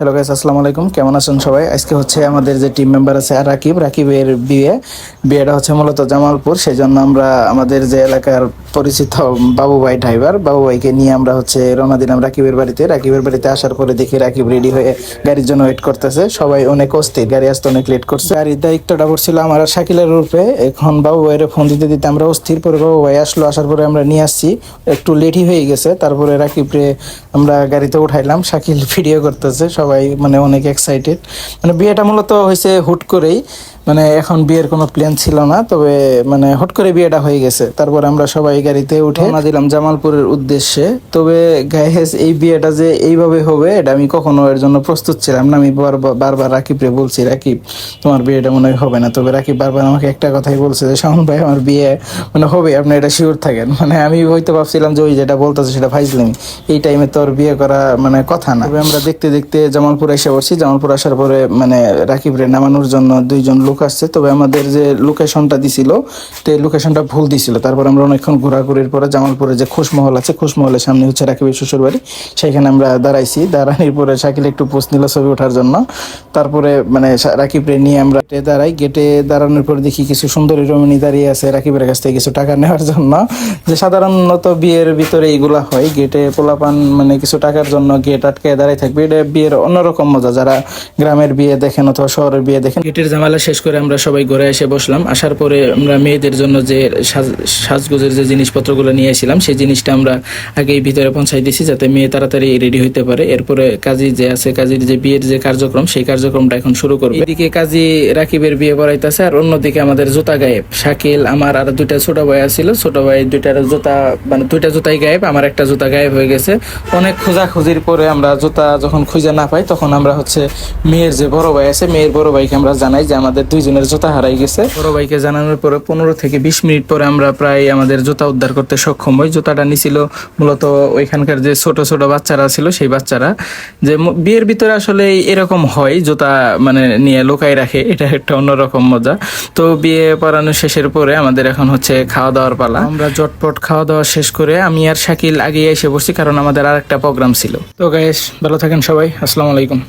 Hello guys আসসালামু আলাইকুম কেমন আছেন সবাই? আজকে হচ্ছে আমাদের যে টিম মেম্বার আছে, রাকিব। রাকিবের বিয়ে। বিয়েটা হচ্ছে মূলত জামালপুর। সেই জন্য আমরা আমাদের যে এলাকার পরিচিত বাবু ভাই ড্রাইভার বাবু ভাইকে নিয়ে আমরা হচ্ছে রওনা দিলাম রাকিবের বাড়িতে। রাকিবের বাড়িতে আসার পরে দেখি রাকিব রেডি হয়ে গাড়ির জন্য ওয়েট করতেছে। সবাই অনেক অস্থির। গাড়ি আসতে অনেক লেট করছে। গাড়ির দায়িত্বটা পড়ছিল আমার শাকিলের রূপে এখন বাবু ভাইয়ের ফোন দিতে দিতে আমরা অস্থির। পরে বাবু ভাই আসলো, আসার পরে আমরা নিয়ে আসছি। একটু লেটই হয়ে গেছে। তারপরে রাকিবরে আমরা গাড়িতে উঠাইলাম। শাকিল ভিডিও করতেছে। সবাই মানে অনেক এক্সাইটেড মানে বিয়েটা মূলত হয়েছে হুট করেই। মানে এখন বিয়ের কোনো প্ল্যান ছিল না, তবে মানে হট করে বিয়েটা হয়ে গেছে। তারপর আমরা সবাই গাড়িতে উঠে রওনা দিলাম জামালপুরের উদ্দেশ্যে। তবে গাইহেস এই বিয়েটা যে এইভাবে হবে, এটা আমি কখনো এর জন্য প্রস্তুত ছিলাম না। আমি বারবার বারবার রাকিবরে বলছি, রাকিব, তোমার বিয়েটা মনে হয় হবে না। তবে রাকিব বারবার আমাকে একটা কথাই বলছে যে শাহন ভাই, আমার বিয়ে মানে হবে, আপনি এটা শিওর থাকেন? মানে আমি হয়তো ভাবছিলাম যে, ওই যেটা বলতেছে, সেটা ফাইজলামি। এই টাইমে তোর বিয়ে করা মানে কথা না। তবে আমরা দেখতে দেখতে জামালপুর এসে পড়ছি। জামালপুর আসার পরে মানে রাকিবরে নামানোর জন্য দুইজন লোক আসছে, তবে আমাদের যে লোকেশনটা দিছিল, তো লোকেশনটা ভুল দিছিল। তারপর আমরা অনেকক্ষণ ঘোরাঘুরির পরে জামালপুরে যে খোশমহল আছে খোশমহলের সামনে হচ্ছে রাকিবের শ্বশুর বাড়ি সেখানে আমরা দাঁড়াইছি। দাঁড়ানোর পরে শাকিল একটু পোস্ট নিল ছবি ওঠার জন্য। তারপরে মানে রাকিবরে নিয়ে আমরা গেটে দাঁড়াই। গেটে দাঁড়ানোর পরে দেখি কিছু সুন্দরী রমণী দাঁড়িয়ে আছে রাকিবের কাছ থেকে কিছু টাকা নেওয়ার জন্য। যে সাধারণত বিয়ের ভিতরে এইগুলা হয়। গেটে পোলাপান মানে কিছু টাকার জন্য গেট আটকে দাঁড়াই থাকবে। এটা বিয়ের অন্যরকম মজা। যারা গ্রামের বিয়ে দেখেন অথবা শহরের বিয়ে দেখেন গেটের জামালা শেষ করে আমরা সবাই ঘরে এসে বসলাম। আসার পরে আমরা মেয়েদের জন্য যে সাজ- সাজগোজের যে জিনিসপত্রগুলো নিয়ে এসেছিলাম, সেই জিনিসটা আমরা আগেই ভিতরে পৌঁছাই দিছি যাতে মেয়ে তাড়াতাড়ি রেডি হইতে পারে। এরপরে কাজী যে আছে, কাজীর যে বিয়ের যে কার্যক্রম, সেই কার্যক্রমটা এখন শুরু করবে। এদিকে কাজী রাকিবের বিয়ে পড়াইতেছে আর অন্যদিকে আমাদের জুতা গায়েব। শাকিল, আমার আর দুইটা ছোট ভাই আছিল। ছোট ভাই দুইটার জুতা মানে দুইটা জুতাই গায়েব, আমার একটা জুতা গায়েব হয়ে গেছে। অনেক খোঁজাখুঁজির পরে আমরা জুতা যখন খুঁজে না পাই, তখন আমরা হচ্ছে মেয়ের যে বড় ভাই আছে, মেয়ের বড় ভাইকে আমরা জানাই যে আমাদের দুইজনের জুতা হারাই গেছে। বড় ভাইকে জানানোর পরে পনেরো থেকে বিশ মিনিট পরে আমরা প্রায় আমাদের জুতা উদ্ধার করতে সক্ষম হই। জুতাটা নিছিল মূলত ওইখানকার যে ছোট ছোট বাচ্চারা ছিল সেই বাচ্চারা। যে বিয়ের ভিতরে আসলে এরকম হয় জুতা মানে নিয়ে লোকাই রাখে এটা একটা অন্যরকম মজা। তো বিয়ে পড়ানো শেষের পরে আমাদের এখন হচ্ছে খাওয়া দাওয়ার পালা। আমরা জটপট খাওয়া দাওয়া শেষ করে আমি আর শাকিল আগে এসে বসছি কারণ আমাদের আর একটা প্রোগ্রাম ছিল। তো গাইস ভালো থাকেন সবাই আসসালামু আলাইকুম।